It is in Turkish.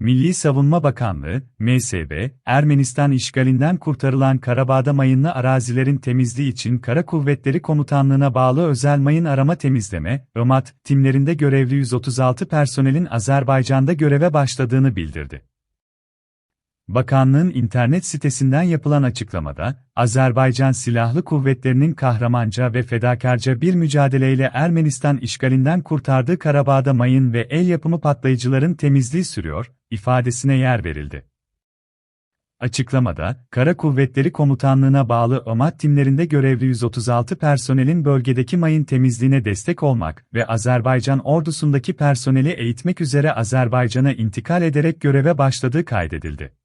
Milli Savunma Bakanlığı, MSB, Ermenistan işgalinden kurtarılan Karabağ'da mayınlı arazilerin temizliği için Kara Kuvvetleri Komutanlığı'na bağlı özel mayın arama temizleme, ÖMAT, timlerinde görevli 136 personelin Azerbaycan'da göreve başladığını bildirdi. Bakanlığın internet sitesinden yapılan açıklamada, Azerbaycan Silahlı Kuvvetleri'nin kahramanca ve fedakarca bir mücadeleyle Ermenistan işgalinden kurtardığı Karabağ'da mayın ve el yapımı patlayıcıların temizliği sürüyor, ifadesine yer verildi. Açıklamada, Kara Kuvvetleri Komutanlığı'na bağlı ÖMAT timlerinde görevli 136 personelin bölgedeki mayın temizliğine destek olmak ve Azerbaycan ordusundaki personeli eğitmek üzere Azerbaycan'a intikal ederek göreve başladığı kaydedildi.